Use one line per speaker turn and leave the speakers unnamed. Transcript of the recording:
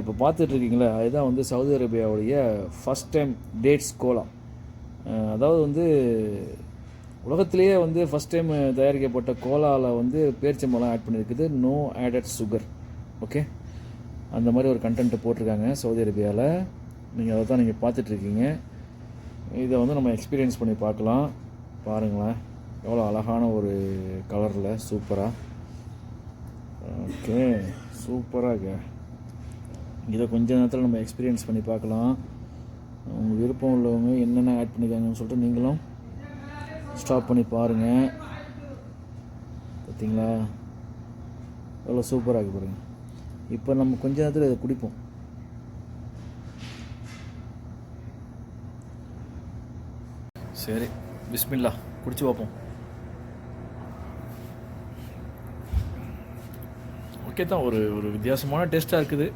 இப்போ பார்த்துட்ருக்கீங்களே அதுதான் வந்து சவுதி அரேபியாவுடைய ஃபஸ்ட் டைம் டேட்ஸ் கோலா அதாவது வந்து உலகத்திலேயே வந்து ஃபஸ்ட் டைம் தயாரிக்கப்பட்ட கோலாவில் வந்து பேரிச்சம்பழம் ஆட் பண்ணியிருக்குது நோ ஆடட் சுகர் ஓகே அந்த மாதிரி ஒரு கண்டென்ட் போட்டிருக்காங்க சவுதி அரேபியாவில் நீங்கள் அதை தான் நீங்கள் பார்த்துட்ருக்கீங்க. இதை வந்து நம்ம எக்ஸ்பீரியன்ஸ் பண்ணி பார்க்கலாம். பாருங்களேன். எவ்வளோ அழகான ஒரு கலரில் சூப்பராக ஓகே சூப்பராக இதை கொஞ்ச நேரத்தில் நம்ம எக்ஸ்பீரியன்ஸ் பண்ணி பார்க்கலாம். உங்கள் விருப்பம் உள்ளவங்க என்னென்ன ஆட் பண்ணிக்காங்கன்னு சொல்லிட்டு நீங்களும் ஸ்டாப் பண்ணி பாருங்கள் பார்த்தீங்களா எவ்வளோ சூப்பராக இருக்கு பாருங்க. இப்போ நம்ம கொஞ்ச நேரத்தில் இதை குடிப்போம். சரி பிஸ்மில்லா குடிச்சு பார்ப்போம். ஓகே தான் ஒரு ஒரு வித்தியாசமான டேஸ்ட்டாக இருக்குது.